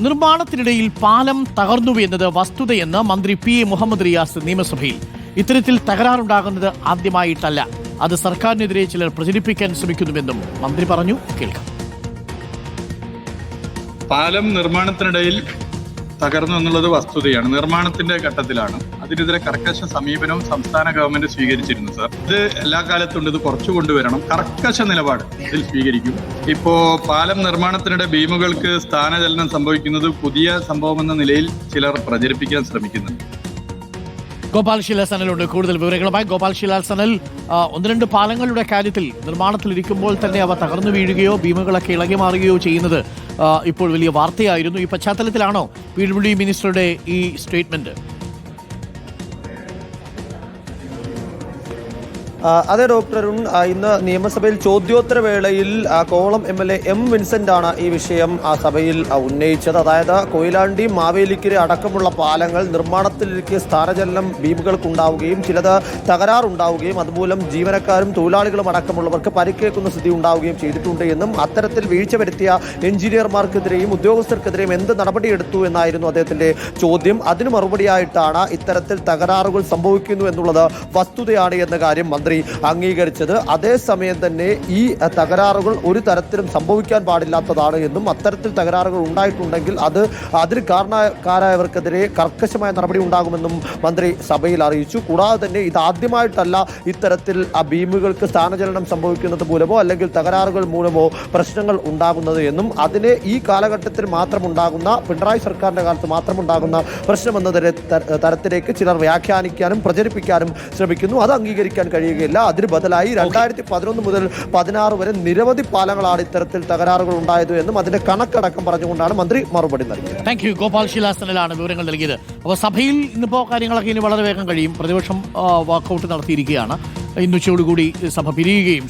നിർമ്മാണത്തിനിടയിൽ പാലം തകർന്നു എന്നത് വസ്തുതയെന്ന് മന്ത്രി പി എ മുഹമ്മദ് റിയാസ് നിയമസഭയിൽ. ഇത്തരത്തിൽ തകരാറുണ്ടാകുന്നത് ആദ്യമായിട്ടല്ല. അത് സർക്കാരിനെതിരെ ചിലർ പ്രചരിപ്പിക്കാൻ ശ്രമിക്കുന്നുവെന്നും മന്ത്രി പറഞ്ഞു. കേൾക്കാം. പാലം നിർമ്മാണത്തിനിടയിൽ തകർന്നു എന്നുള്ളത് വസ്തുതയാണ്. നിർമ്മാണത്തിന്റെ ഘട്ടത്തിലാണ്. അതിനെതിരെ കർക്കശ സമീപനവും സംസ്ഥാന ഗവൺമെന്റ് സ്വീകരിച്ചിരുന്നു സർ ഇത് എല്ലാ കാലത്തും ഇത് കുറച്ചു കൊണ്ടുവരണം. കർക്കശ നിലപാട് ഇതിൽ സ്വീകരിക്കും. ഇപ്പോ പാലം നിർമ്മാണത്തിനിടെ ഭീമുകൾക്ക് സ്ഥാനചലനം സംഭവിക്കുന്നത് പുതിയ സംഭവമെന്ന നിലയിൽ ചിലർ പ്രചരിപ്പിക്കാൻ ശ്രമിക്കുന്നുണ്ട്. ഗോപാൽ ശിലാൽ സനലുണ്ട്. കൂടുതൽ വിവരങ്ങളുമായി ഗോപാൽ ശിലാൽ സനൽ ഒന്ന് രണ്ട് പാലങ്ങളുടെ കാര്യത്തിൽ നിർമ്മാണത്തിലിരിക്കുമ്പോൾ തന്നെ അവ തകർന്നു വീഴുകയോ ഭീമകളൊക്കെ ഇളകി മാറുകയോ ചെയ്യുന്നത് ഇപ്പോൾ വലിയ വാർത്തയായിരുന്നു. ഈ പശ്ചാത്തലത്തിലാണോ പി ഡബ്ല്യു മിനിസ്റ്ററുടെ ഈ സ്റ്റേറ്റ്മെന്റ്? അതെ ഡോക്ടർ അരുൺ ഇന്ന് നിയമസഭയിൽ ചോദ്യോത്തരവേളയിൽ Kovalam M L A M Vincent ആണ് ഈ വിഷയം ആ സഭയിൽ ഉന്നയിച്ചത്. അതായത് കൊയിലാണ്ടി മാവേലിക്കര അടക്കമുള്ള പാലങ്ങൾ നിർമ്മാണത്തിലേക്ക് സ്ഥാനചലനം ഭീമുകൾക്കുണ്ടാവുകയും ചിലത് തകരാറുണ്ടാവുകയും അതുമൂലം ജീവനക്കാരും തൊഴിലാളികളും അടക്കമുള്ളവർക്ക് പരിക്കേക്കുന്ന സ്ഥിതി ഉണ്ടാവുകയും ചെയ്തിട്ടുണ്ട് എന്നും അത്തരത്തിൽ വീഴ്ച വരുത്തിയ എഞ്ചിനീയർമാർക്കെതിരെയും ഉദ്യോഗസ്ഥർക്കെതിരെയും എന്ത് നടപടിയെടുത്തു എന്നായിരുന്നു അദ്ദേഹത്തിന്റെ ചോദ്യം. അതിന് മറുപടിയായിട്ടാണ് ഇത്തരത്തിൽ തകരാറുകൾ സംഭവിക്കുന്നു എന്നുള്ളത് വസ്തുതയാണ് എന്ന കാര്യം മന്ത്രി അംഗീകരിച്ചത്. അതേസമയം തന്നെ ഈ തകരാറുകൾ ഒരു തരത്തിലും സംഭവിക്കാൻ പാടില്ലാത്തതാണ് എന്നും അത്തരത്തിൽ തകരാറുകൾ ഉണ്ടായിട്ടുണ്ടെങ്കിൽ അത് അതിന് കാരണക്കാരായവർക്കെതിരെ കർക്കശമായ നടപടി ഉണ്ടാകുമെന്നും മന്ത്രി സഭയിൽ അറിയിച്ചു. കൂടാതെ തന്നെ ഇത് ആദ്യമായിട്ടല്ല ഇത്തരത്തിൽ ആ ഭീമുകൾക്ക് സ്ഥാനചലനം സംഭവിക്കുന്നത് മൂലമോ അല്ലെങ്കിൽ തകരാറുകൾ മൂലമോ പ്രശ്നങ്ങൾ ഉണ്ടാകുന്നത് എന്നും അതിനെ ഈ കാലഘട്ടത്തിൽ മാത്രം ഉണ്ടാകുന്ന പിണറായി സർക്കാരിന്റെ കാലത്ത് മാത്രം ഉണ്ടാകുന്ന പ്രശ്നമെന്ന തരത്തിലേക്ക് ചിലർ വ്യാഖ്യാനിക്കാനും പ്രചരിപ്പിക്കാനും ശ്രമിക്കുന്നു. അത് അംഗീകരിക്കാൻ കഴിയുകയില്ല അതിന് ബദലായി രണ്ടായിരത്തി പതിനൊന്ന് മുതൽ പതിനാറ് വരെ നിരവധി പാലങ്ങളാണ് ഇത്തരത്തിൽ തകരാറുകൾ ഉണ്ടായത് എന്നും അതിന്റെ കണക്കടക്കം പറഞ്ഞുകൊണ്ടാണ് മന്ത്രി മറുപടി നൽകിയത്. താങ്ക് യു ഗോപാൽ ശിലാസനിലാണ് വിവരങ്ങൾ നൽകിയത്. അപ്പോൾ സഭയിൽ ഇന്നിപ്പോൾ കാര്യങ്ങളൊക്കെ ഇനി വളരെ വേഗം കഴിയും. പ്രതിപക്ഷം വാക്കൗട്ട് നടത്തിയിരിക്കുകയാണ്. ഇന്നുച്ചയോടുകൂടി സഭ പിരിയുകയും